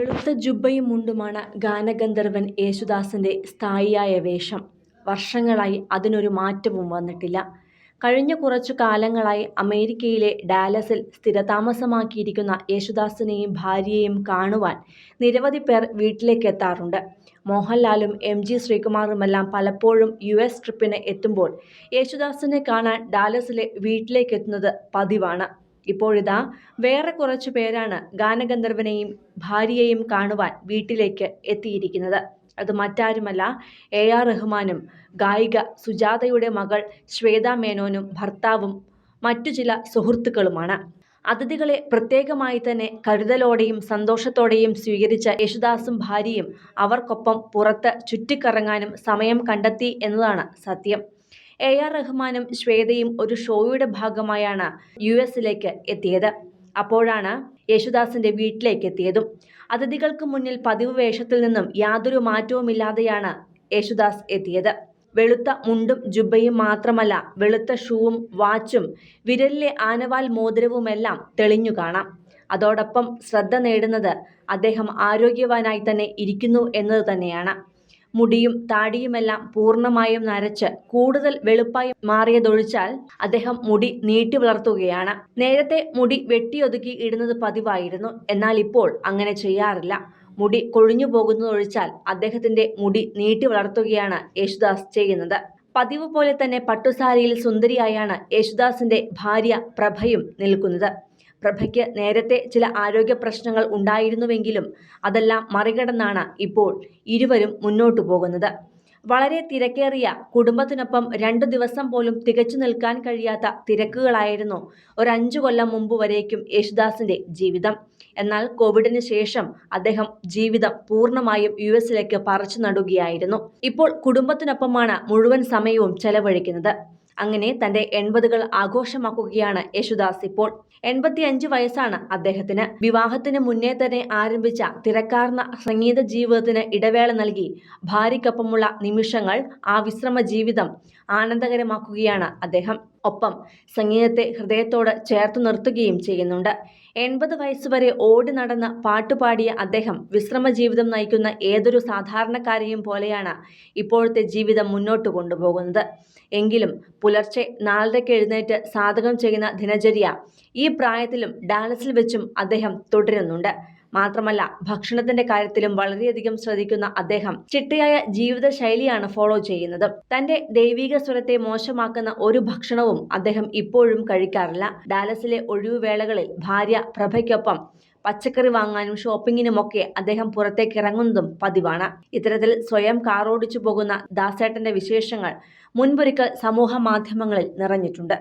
വെളുത്ത ജുബ്ബയും മുണ്ടുമാണ് ഗാനഗന്ധർവൻ യേശുദാസിന്റെ സ്ഥായിയായ വേഷം. വർഷങ്ങളായി അതിനൊരു മാറ്റവും വന്നിട്ടില്ല. കഴിഞ്ഞ കുറച്ചു കാലങ്ങളായി അമേരിക്കയിലെ ഡാലസിൽ സ്ഥിരതാമസമാക്കിയിരിക്കുന്ന യേശുദാസിനെയും ഭാര്യയെയും കാണുവാൻ നിരവധി പേർ വീട്ടിലേക്ക് എത്താറുണ്ട് മോഹൻലാലും എം. ജി. ശ്രീകുമാറുമെല്ലാം പലപ്പോഴും യു. എസ് ട്രിപ്പിന് എത്തുമ്പോൾ യേശുദാസിനെ കാണാൻ ഡാലസിലെ വീട്ടിലേക്ക് എത്തുന്നത് പതിവാണ്. ഇപ്പോഴിതാ വേറെ കുറച്ചു പേരാണ് ഗാനഗന്ധർവനെയും ഭാര്യയെയും കാണുവാൻ വീട്ടിലേക്ക് എത്തിയിരിക്കുന്നത്. അത് മറ്റാരുമല്ല എ. ആർ. റഹ്മാനും ഗായിക സുജാതയുടെ മകൾ ശ്വേതാ മേനോനും ഭർത്താവും മറ്റു ചില സുഹൃത്തുക്കളുമാണ്. അതിഥികളെ പ്രത്യേകമായി തന്നെ കരുതലോടെയും സന്തോഷത്തോടെയും സ്വീകരിച്ച യേശുദാസും ഭാര്യയും അവർക്കൊപ്പം പുറത്ത് ചുറ്റിക്കറങ്ങാനും സമയം കണ്ടെത്തി എന്നതാണ് സത്യം. എ. ആർ. റഹ്മാനും ശ്വേതയും ഒരു ഷോയുടെ ഭാഗമായാണ് യു. എസിലേക്ക് എത്തിയത്. അപ്പോഴാണ് യേശുദാസിന്റെ വീട്ടിലേക്ക് എത്തിയതും അതിഥികൾക്ക് മുന്നിൽ പതിവ് വേഷത്തിൽ നിന്നും യാതൊരു മാറ്റവുമില്ലാതെയാണ് യേശുദാസ് എത്തിയത്. വെളുത്ത മുണ്ടും ജുബയും മാത്രമല്ല വെളുത്ത ഷൂവും വാച്ചും വിരലിലെ ആനവാൽ മോതിരവുമെല്ലാം തെളിഞ്ഞു കാണാം. അതോടൊപ്പം ശ്രദ്ധ നേടുന്നത് അദ്ദേഹം ആരോഗ്യവാനായി തന്നെ ഇരിക്കുന്നു എന്നത് തന്നെയാണ്. മുടിയും താടിയുമെല്ലാം പൂർണമായും നരച്ച് കൂടുതൽ വെളുപ്പായി മാറിയതൊഴിച്ചാൽ അദ്ദേഹം മുടി നീട്ടി വളർത്തുകയാണ്. നേരത്തെ മുടി വെട്ടിയൊതുക്കി ഇടുന്നത് പതിവായിരുന്നു. എന്നാൽ ഇപ്പോൾ അങ്ങനെ ചെയ്യാറില്ല. മുടി കൊഴിഞ്ഞു പോകുന്നതൊഴിച്ചാൽ അദ്ദേഹത്തിന്റെ മുടി നീട്ടി വളർത്തുകയാണ് യേശുദാസ് ചെയ്യുന്നത്. പതിവ് പോലെ തന്നെ പട്ടുസാരിയിൽ സുന്ദരിയായാണ് യേശുദാസിന്റെ ഭാര്യ പ്രഭയും നിൽക്കുന്നത്. പ്രഭയ്ക്ക് നേരത്തെ ചില ആരോഗ്യ പ്രശ്നങ്ങൾ ഉണ്ടായിരുന്നുവെങ്കിലും അതെല്ലാം മറികടന്നാണ് ഇപ്പോൾ ഇരുവരും മുന്നോട്ടു പോകുന്നത്. വളരെ തിരക്കേറിയ കുടുംബത്തിനൊപ്പം രണ്ടു ദിവസം പോലും തികച്ചു നിൽക്കാൻ കഴിയാത്ത തിരക്കുകളായിരുന്നു ഒരഞ്ചു കൊല്ലം മുമ്പ് വരേക്കും യേശുദാസിന്റെ ജീവിതം. എന്നാൽ കോവിഡിന് ശേഷം അദ്ദേഹം ജീവിതം പൂർണമായും യു. എസിലേക്ക് പറിച്ചു നടുകയായിരുന്നു. ഇപ്പോൾ കുടുംബത്തിനൊപ്പമാണ് മുഴുവൻ സമയവും ചെലവഴിക്കുന്നത്. അങ്ങനെ തന്റെ എൺപതുകൾ ആഘോഷമാക്കുകയാണ് യേശുദാസ് ഇപ്പോൾ. എൺപത്തിയഞ്ച് വയസ്സാണ് അദ്ദേഹത്തിന്. വിവാഹത്തിന് മുന്നേ തന്നെ ആരംഭിച്ച തിരക്കാർന്ന സംഗീത ജീവിതത്തിന് ഇടവേള നൽകി ഭാര്യയ്ക്കൊപ്പമുള്ള നിമിഷങ്ങൾ ആ വിശ്രമ ജീവിതം ആനന്ദകരമാക്കുകയാണ് അദ്ദേഹം. ഒപ്പം സംഗീതത്തെ ഹൃദയത്തോട് ചേർത്ത് നിർത്തുകയും ചെയ്യുന്നുണ്ട്. എൺപത് വയസ്സുവരെ ഓടി നടന്ന് പാട്ടുപാടിയ അദ്ദേഹം വിശ്രമ ജീവിതം നയിക്കുന്ന ഏതൊരു സാധാരണക്കാരെയും പോലെയാണ് ഇപ്പോഴത്തെ ജീവിതം മുന്നോട്ട് കൊണ്ടുപോകുന്നത്. എങ്കിലും പുലർച്ചെ നാലരയ്ക്ക് എഴുന്നേറ്റ് സാധകം ചെയ്യുന്ന ദിനചര്യ ഈ പ്രായത്തിലും ഡാലസിൽ വെച്ചും അദ്ദേഹം തുടരുന്നുണ്ട്. മാത്രമല്ല ഭക്ഷണത്തിന്റെ കാര്യത്തിലും വളരെയധികം ശ്രദ്ധിക്കുന്ന അദ്ദേഹം ചിട്ടയായ ജീവിത ശൈലിയാണ് ഫോളോ ചെയ്യുന്നത്. തന്റെ ദൈവിക സ്വരത്തെ മോശമാക്കുന്ന ഒരു ഭക്ഷണവും അദ്ദേഹം ഇപ്പോഴും കഴിക്കാറില്ല. ഡാലസിലെ ഒഴിവുവേളകളിൽ ഭാര്യ പ്രഭയ്ക്കൊപ്പം പച്ചക്കറി വാങ്ങാനും ഷോപ്പിങ്ങിനുമൊക്കെ അദ്ദേഹം പുറത്തേക്ക് ഇറങ്ങുന്നതും പതിവാണ്. ഇത്തരത്തിൽ സ്വയം കാറോടിച്ചു പോകുന്ന ദാസേട്ടന്റെ വിശേഷങ്ങൾ മുൻപൊരിക്കൽ സമൂഹ മാധ്യമങ്ങളിൽ നിറഞ്ഞിട്ടുണ്ട്.